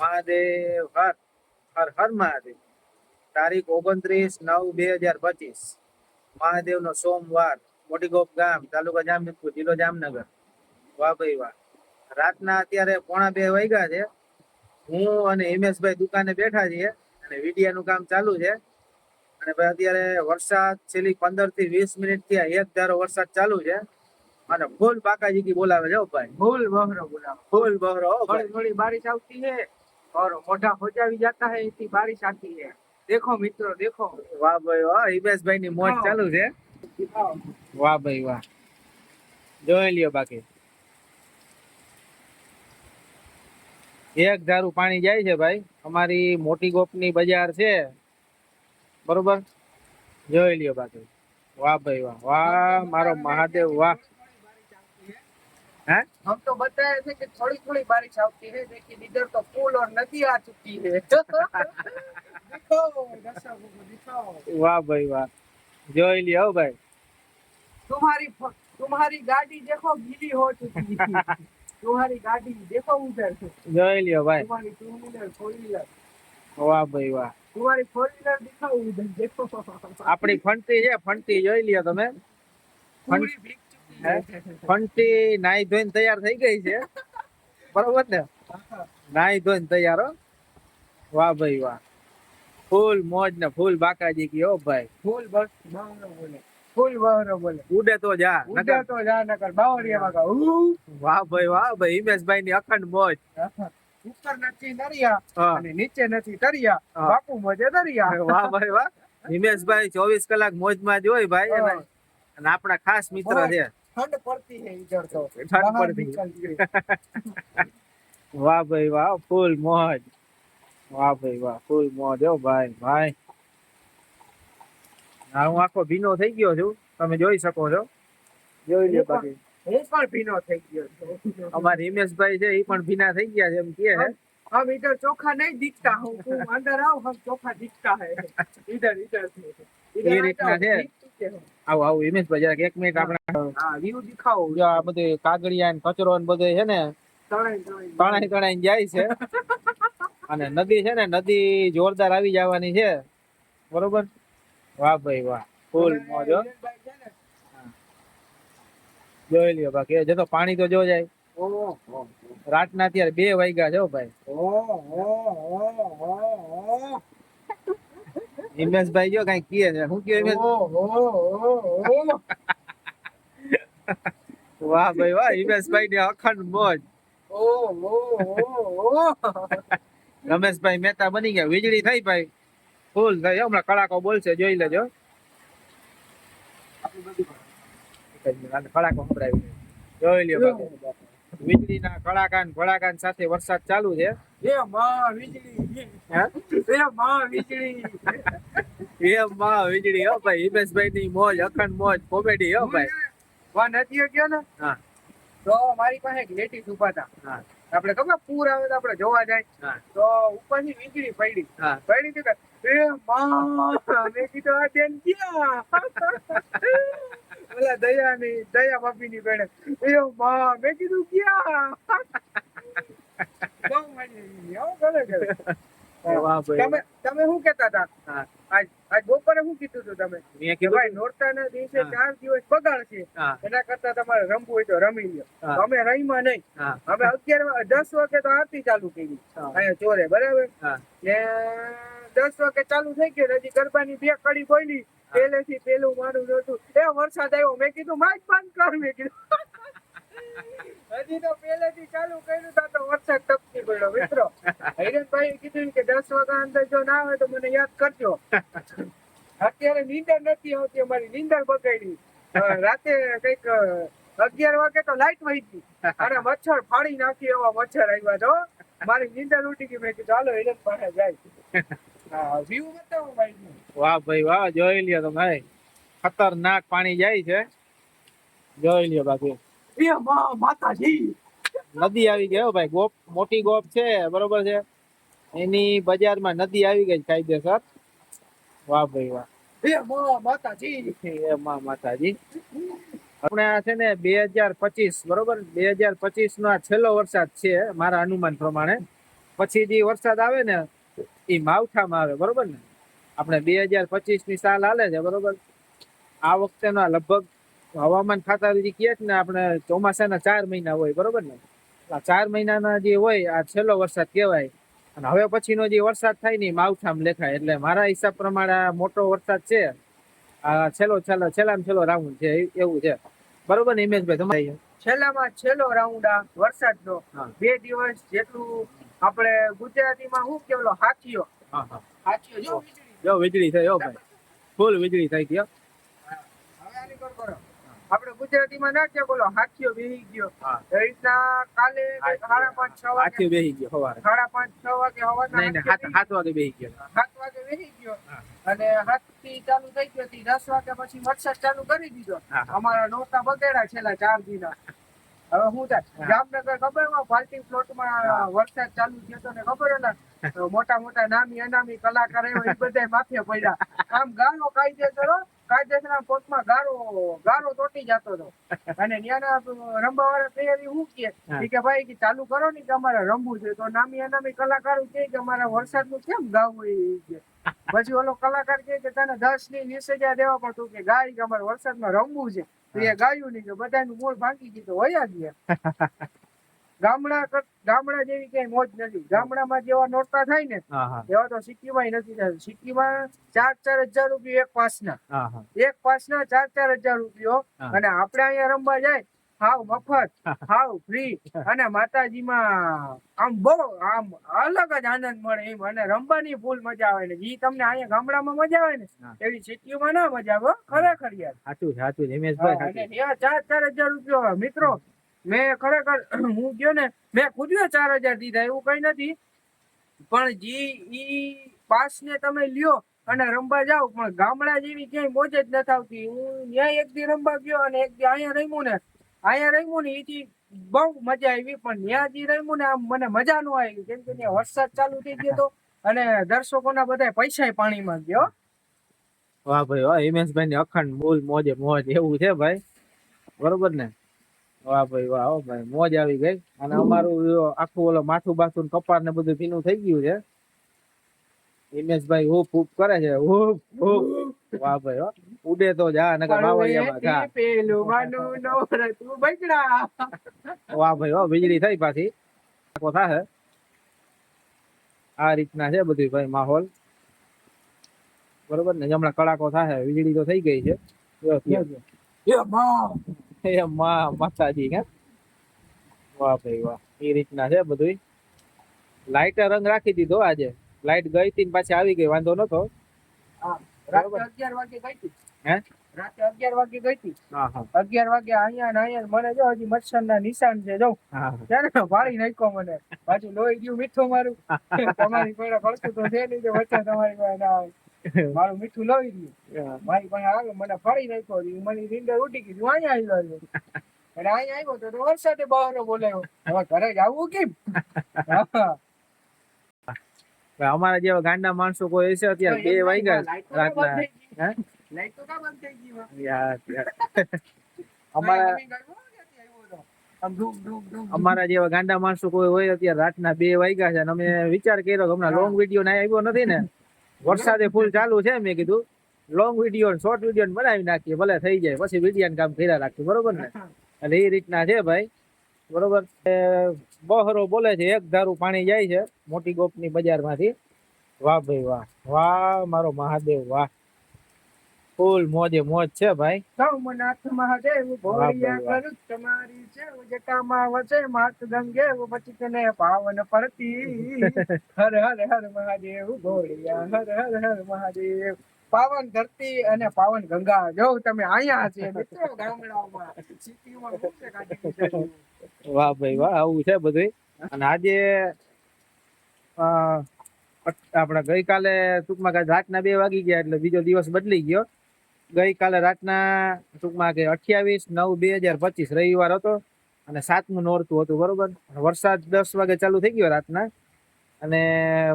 મહાદેવ હર હર હર મહાદેવ. તારીખ ઓગણત્રીસ નવ બે હજાર પચીસ. મહાદેવનો સોમવાર મોટીગોપ ગામ તાલુકા જામનગર જિલ્લો જામનગર. વાહ ભાઈ વાહ. રાતના અત્યારે પોણા બે વાગ્યા છે. હું અને હિમેશભાઈ દુકાને બેઠા છીએ અને વીડિયાનું કામ ચાલુ છે. અને ભાઈ અત્યારે વરસાદ છેલ્લી પંદરથી વીસ મિનિટથી એક ધારો વરસાદ ચાલુ છે. અને ફૂલ પાકાજી બોલાવે છે ભાઈ. ફૂલ બહરો બોલાવે. ફૂલ બહરો થોડી બારીશ આવતી છે. और મોઢા હોજાવી જાતા હે ઇતની બારિશ આતી હે દેખો મિત્રો દેખો વાહ ભાઈ વાહ હિમેશ ભાઈ ની મોજ ચાલુ છે વાહ ભાઈ વાહ જોઈ લ્યો બાકી. એક ધારું પાણી જાય છે ભાઈ અમારી મોટી ગોપની બજાર છે. બરોબર? જોઈ લ્યો બાકી. વાહ ભાઈ વાહ વાહ મારો મહાદેવ વાહ. हैं हम तो बताए थे कि थोड़ी थोड़ी बारिश आती है लेकिन इधर तो पुल और नदी आ चुकी है दिखाओ दर्शकों को दिखाओ વાહ ભાઈ વાહ જોઈ લ્યો હો ભાઈ तुम्हारी फ- तुम्हारी गाड़ी देखो गीली हो चुकी है तुम्हारी गाड़ी देखो उधर જોઈ લ્યો ભાઈ तुम्हारी टू व्हीलर फोर व्हीलर વાહ ભાઈ વાહ तुम्हारी फोर व्हीलर दिखाओ उधर देखो આપણી ફંટી છે ફંટી જોઈ લ્યો તમે पूरी भीग चुकी है ફંટી નાઈ ધોઈને તૈયાર થઈ ગઈ છે. બરોબર ને? નાઈ ધોઈને તૈયાર હો. વાહ ભાઈ વાહ. ફૂલ મોજ ને ફૂલ બાકાજી કી ઓ ભાઈ. ફૂલ બસ બાવરો બોલે. ફૂલ બાવરો બોલે. ઉડે તો જા ઉડે તો જા નકર બાવરિયામાં કા વાહ ભાઈ વાહ ભાઈ હિમેશભાઈ ની અખંડ મોજ. ઉપર નથી નરિયા અને નીચે નથી તરિયા બાપુ મોજે દરિયા. વાહ ભાઈ વાહ. હિમેશભાઈ ચોવીસ કલાક મોજમાં જ હોય ભાઈ અને આપણા ખાસ મિત્ર છે. ઠંડ પડતી है इधर तो ઠંડ बाहर પડતી. निकल के। વાહ ભાઈ વાહ ફૂલ મોજ વાહ ભાઈ વાહ ફૂલ મોજ હો ભાઈ ભાઈ હા હું આખો ભીનો થઈ ગયો છું તમે જોઈ શકો છો જોઈ લ્યો બાકી હું પણ ભીનો થઈ ગયો છું અમારા હિમેશભાઈ છે એ પણ ભીના થઈ ગયા છે એમ કે છે हम इधर चोखा नहीं दिखता हूँ तुम अंदर आओ हम चोखा दिखता है इधर इधर से इधर આવો આવો હિમેશ ભાઈ જરાક એક મિનિટ આપણે હા વ્યૂ દેખાવો. જો આ બધે કાગળિયા ને કચરો ને બધે છે ને તણાઈ તણાઈ. જાય છે. અને નદી છે ને નદી જોરદાર આવી જવાની છે. બરોબર? વાહ ભાઈ વાહ ફૂલ મોજો જોઈ લ્યો બાકી જતો પાણી તો જો જાય. રાત ના અત્યારે બે વાગ્યા છે ભાઈ. હિમેશભાઈ જો કઈ કીએ છે શું કીએ હિમેશ. વાહ ભાઈ વાહ હિમેશભાઈ ની અખંડ મોજ. રમેશભાઈ મહેતા બની ગયા વીજળી થઈ ભાઈ. ફૂલ થઈ હમણાં કડાકો બોલશે જોઈ લેજો. કડાકો સંભળાવી જોઈ લ્યો વીજળીના કડાકા ને ભડાકા સાથે વરસાદ ચાલુ છે. એ માં વીજળી. એ માં વીજળી. એમ માં વીજળી હો ભાઈ હિમેશભાઈ ની મોજ અખંડ મોજ કોમેડી હો ભાઈ. વાન હતી ગયો ને હા તો મારી પાસે લેડીઝ ઊભા હતા. હા. આપણે ખબર પૂર આવે તો આપણે જોવા જાય. તો તો ઉપરથી વીજળી પડી. હા. પડી તો કે, એ માં મેં કીધું આ બેન ક્યાં ઓલા દયાની દયા ભાભીની બેન એ માં મેં કીધું ક્યાં બહુ મજા આવી હો ઘરે ઘરે વાહ તમે તમે શું કેતા હતા? હા. આજ બપોરે શું કીધું હતું તમે? મેં કીધું ભાઈ નોરતાના દિવસે ચાર દિવસ પગાર છે. એના કરતા તમારે રમવું હોય તો રમી લ્યો. અમે રહીમાં નહીં. અમે અગિયાર દસ વાગે તો આરતી ચાલુ કરી. અહીંયા ચોરે બરાબર? ને દસ વાગે ચાલુ થઈ ગઈ હજી ગરબાની બે કડી બોલી પહેલેથી પેલું મારું નતું એ વરસાદ આવ્યો. મેં કીધું માઇક બંધ કર. મેં કીધું હજી તો પહેલેથી ચાલુ કર્યું તા તો વરસાદ ટપકી પડ્યો, મિત્રો. હિરેનભાઈ કીધું કે દસ વાગ્યા અંદર જો ના આવે તો મને યાદ કરજો. અત્યારે નીંદર નથી આવતી, અમારી નીંદર બગાડી. રાતે કંઈક અગિયાર વાગે તો લાઈટ વહી ગઈ. અને મચ્છર ફાડી નાખી એવા મચ્છર આવ્યા તો મારી નીંદર ઉઠી ગઈ. મેં કીધું ચાલો હિરેન પાસે જાય. વ્યૂ બતાવો ભાઈ વાહ ભાઈ, વાહ, જોઈ લ્યો તમે ભાઈ. ખતરનાક પાણી જાય છે. જોઈ લ્યો બાકી. માતાજી નદી આવી ગઈ હો ભાઈ ગોપ મોટી ગોપ છે બરોબર છે. એની બજારમાં નદી આવી ગઈ કાયદેસર. વાહ ભાઈ વાહ. મા માતાજી. એ મા માતાજી. આપણે આ છે ને બે હજાર પચીસ બરોબર? બે હજાર પચીસ નો આ છેલ્લો વરસાદ છે મારા અનુમાન પ્રમાણે. પછી જે વરસાદ આવે ને એ માવઠામાં આવે બરોબર ને? આપણે બે હજાર પચીસની સાલ હાલે છે બરોબર? આ વખતેનો લગભગ હવામાન ખાતા જે કહે છે ને આપણે ચોમાસાના ચાર મહિના હોય બરોબર ને? આ ચાર મહિનાના જે હોય આ છેલ્લો વરસાદ કહેવાય. અને હવે પછીનો જે વરસાદ થાય ને માવઠામાં લેખાય. એટલે મારા હિસાબ પ્રમાણે આ મોટો વરસાદ છે આ છેલ્લો છેલ્લો છેલ્લામાં છેલ્લો રાઉન્ડ છે એવું છે. બરોબર ને હિમેશભાઈ તમારે? છેલ્લામાં છેલ્લો રાઉન્ડ આ વરસાદનો. બે દિવસ જેટલું આપણે ગુજરાતીમાં શું કેવલો હાથીઓ. હાથીઓ જો વીજળી. જો થઈ હો ભાઈ. ફૂલ વીજળી થઈ ગયો હવે આની કરો. આપણે ગુજરાતીમાં ના કે બોલો હાથીઓ બેહી ગયો. એ રીતના કાલે સાડા પાંચ છ વાગે હાથીઓ બેહી ગયો સવારે. સાડા પાંચ છ વાગે હવાના નહીં હાથ વાગે બેહી ગયો. સાત વાગે બેહી ગયો. અને થી ચાલુ થઈ ગયો હતી. દસ વાગે પછી વરસાદ ચાલુ કરી દીધો. અમારા નોતા બગેડા છેલ્લા ચાર દિના. હવે હું થાય? જામનગર ખબરમાં પાર્ટી પ્લોટમાં વરસાદ ચાલુ થયો તો ને ખબર ને? મોટા મોટા નામી અનામી કલાકાર એવા એ બધા માથે પડ્યા. આમ ગારો કાયદેસર હો, કાયદેસરના કોર્ટમાં ગારો ગારો તોટી જતો હતો. અને ત્યાંના રંબાવાળા તૈયારી શું કે કે ભાઈ કે ચાલુ કરો ને કે અમારે રમવું છે. તો નામી અનામી કલાકારો કે અમારે વરસાદનું કેમ ગાવું એ પછી ઓલો કલાકાર કે તને દસની વીસ હજાર દેવા પડતું કે ગાય કે અમારે વરસાદમાં રમવું છે. તો એ ગાયું નહીં કે બધાનું મૂળ ભાંગી ગયું તો વયા ગયા. ગામડા ગામડા જેવી કઈ મોજ નથી. ગામડામાં જેવા નોટા થાય ને એવા તો સિક્કીમાં નથી થતા. સિટીમાં ચાર ચાર હજાર રૂપિયા એક પાસના. એક પાસના ચાર ચાર હજાર રૂપિયો. અને આપણે અહીંયા રમવા જાય હાવ મફત હાવ ફ્રી અને માતાજીમાં આમ બહુ આમ અલગ જ આનંદ મળે એમ. અને રમવાની ફૂલ મજા આવે ને. ઈ તમને અહીંયા ગામડામાં મજા આવે ને એવી સિટીમાં ના મજા આવે ખરેખર યાર. સાચું સાચું ચાર ચાર હજાર રૂપિયા મિત્રો મેં ખરેખર હું ગયો ને, મેં ખુદ ચાર હજાર દીધા, એવું કઈ નથી. પણ જી, ઈ પાસ ને તમે લ્યો અને રમવા જાવ પણ ગામડા જેવી ક્યાંય મોજ જ નથી આવતી. હું ત્યાં એક દી રમવા ગયો અને એક દી અહીંયા રમ્યું ને, અહીંયા રમ્યું ને એથી બહુ મજા આવી, પણ ત્યાં જે રમ્યું ને, આમ મને મજા ન આવી કેમ કે ત્યાં વરસાદ ચાલુ થઈ ગયો તો અને દર્શકોના બધા પૈસા પાણીમાં ગયો. વાહ ભાઈ, વાહ હિમેશભાઈ ની અખંડ બોલ મોજે મોજ, એવું છે ભાઈ? બરોબર ને? વાહ ભાઈ વાહ ભાઈ મોજ આવી ગઈ. અને અમારું આખું ઓલો માથું બાથું કપાળ ને બધું ભીનું થઈ ગયું છે. હિમેશભાઈ હુપ હુપ કરે છે હુપ હુપ. વાહ ભાઈ વાહ ઉડે તો જા નકર માવડિયામાં જા. પેલું માનું નવરતું બગડા. વાહ ભાઈ વાહ વીજળી થઈ પાછી. આખો થાહે. આ રીતના છે બધું ભાઈ માહોલ. બરોબર ને? હમણાં કડાકો થાહે વીજળી તો થઈ ગઈ છે. એ માં માતાજી હે વાહ ભાઈ વાહ એ રીતના છે બધું લાઈટ રંગ રાખી દીધો આજે. લાઈટ ગઈ હતી પાછી આવી ગઈ વાંધો નતો. રાતે અગિયાર વાગે ગઈ હતી. હે? રાતે અગિયાર વાગે ગઈ હતી. હા હા. અગિયાર વાગે અહીંયા ને અહીંયા મને જો હજી મચ્છર ના નિશાન છે જો. ત્યારે ભાળી નાખ્યો મને. પાછું લોહી ગયું મીઠું મારું. તમારી કોઈ ફળતું તો છે નહીં વચ્ચે તમારી કોઈ ના આવે મારું મીઠું લાવી ગયું. મારી પાસે આવે મને ફરી નાખ્યો મને નીંદર ઉઠી ગઈ. અહીંયા આવ્યો છું. અને અહીંયા આવ્યો તો તો વરસાદે બહાર બોલાયો. હવે ઘરે જવું કેમ? અમારા જેવા ગાંડા માણસો કોઈ હશે અત્યારે? બે વાગ્યા રાતના. હે? લાઈટ તો કા બંધ થઈ ગઈ યાર યાર. અમારા અમારા જેવા ગાંડા માણસો કોઈ હોય અત્યારે રાતના બે વાગ્યા છે અને અમે વિચાર કર્યો હમણાં લોંગ વીડિયો ના આવ્યો નથી ને? વરસાદે ફૂલ ચાલુ છે મેં કીધું. લોંગ વીડિયો શોર્ટ વીડિયો બનાવી નાખીએ ભલે થઈ જાય પછી વીડિયો કામ કર્યા રાખીએ બરોબર ને? એટલે એ રીતના છે ભાઈ બરોબર? બહરો બોલે છે એક ધારું પાણી જાય છે મોટી ગોપની બજારમાંથી. વાહ ભાઈ વાહ વાહ મારો મહાદેવ વાહ. ફૂલ મોજે મોજ છે ભાઈ. સોમનાથ મહાદેવ ભોળિયા કરું તમારી છે જટામાં વસે માત ગંગે પછી તને પાવન પરતી હર હર હર મહાદેવ ભોળિયા હર હર હર મહાદેવ. પાવન ધરતી અને પાવન ગંગા જો તમે અહીંયા છે મિત્રો ગામડાઓમાં સિટીમાં. વાહ ભાઈ વાહ આવું છે બધું અને આજે આપણા ગઈકાલે ટૂંકમાં રાતના બે વાગી ગયા એટલે બીજો દિવસ બદલી ગયો. ગઈકાલે રાતના ટૂંકમાં કે અઠ્યાવીસ નવ બે હજાર પચીસ રવિવાર હતો અને સાતમું નોરતું હતું બરોબર? વરસાદ દસ વાગે ચાલુ થઈ ગયો રાતના. અને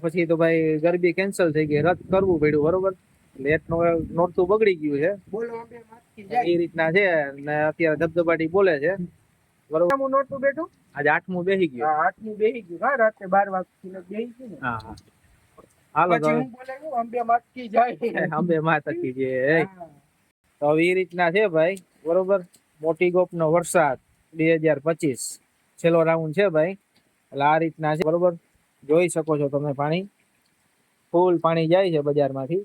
પછી તો ભાઈ ગરબી કેન્સલ થઈ ગઈ રદ કરવું પડ્યું બરોબર? લેટ નો- નોરતું બગડી ગયું છે. એ રીતના છે અને અત્યારે ધબધબાટી બોલે છે. બરોબર? હું નહોતું બેઠું? આજે આઠમું બેસી ગયું. આઠમું બેહી ગયું. હા રાતે બાર વાગથી બેહી ગયું. હા હા. હાલો અંબે માતકી જાય અંબે માં તકી છે એ. હા. તો હવે એ રીતના છે ભાઈ બરોબર? મોટી ગોપ નો વરસાદ બે હજાર પચીસ. છેલ્લો રાઉન્ડ છે ભાઈ. એટલે આ રીતના છે બરોબર? જોઈ શકો છો તમે પાણી. ફૂલ પાણી જાય છે બજારમાંથી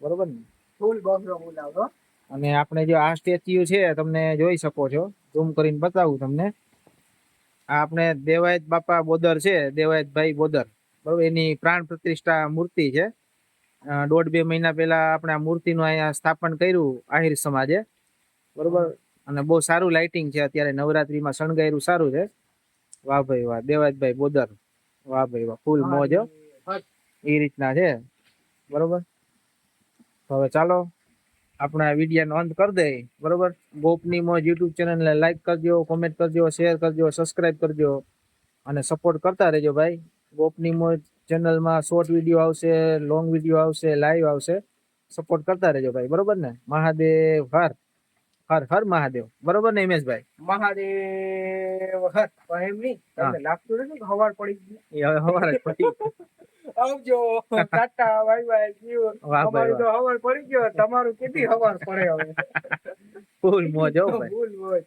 બરોબર ને? ફૂલ બફરો બોલાવો અને આપણે જો આ સ્ટેચ્યુ છે તમને જોઈ શકો છો. ઝૂમ કરીને બતાવું તમને. આ આપણે દેવાયત બાપા બોદર છે દેવાયતભાઈ બોદર. બરોબર? એની પ્રાણ પ્રતિષ્ઠા મૂર્તિ છે. દોઢ બે મહિના પહેલા આપણે આ મૂર્તિનું અહીંયા સ્થાપન કર્યું આહિર સમાજે. બરોબર. અને બહુ સારું લાઇટિંગ છે અત્યારે. નવરાત્રીમાં શણગાયરું સારું છે. વાહ ભાઈ વાહ. દેવાજભાઈ બોદર. વાહ ભાઈ વાહ. ફૂલ મોજ. એ રીતના છે. બરોબર? હવે ચાલો. આપણે આ વિડીયોનો અંત કરી દઈએ. બરોબર? ગોપની મોજ યુટ્યુબ ચેનલને લાઈક કરજો કોમેન્ટ કરજો શેર કરજો સબસ્ક્રાઇબ કરજો. અને સપોર્ટ કરતા રહેજો ભાઈ. ગોપની મોજ ચેનલમાં શોર્ટ વીડિયો આવશે લોંગ વીડિયો આવશે લાઈવ આવશે. સપોર્ટ કરતા રહેજો ભાઈ બરોબર ને? મહાદેવ હર હર હર મહાદેવ બરોબર ને હિમેશભાઈ? મહાદેવ હર પણ એમ નહીં તમને લાગતું નથી કે હવાર પડી ગઈ? હવાર જ પતી આવજો ટાટા બાય બાય જીવ વાહ તો હવાર પડી ગયો તમારું કેટલી હવાર પડે હવે? ફૂલ મોજ હો ભાઈ. ફૂલ હોય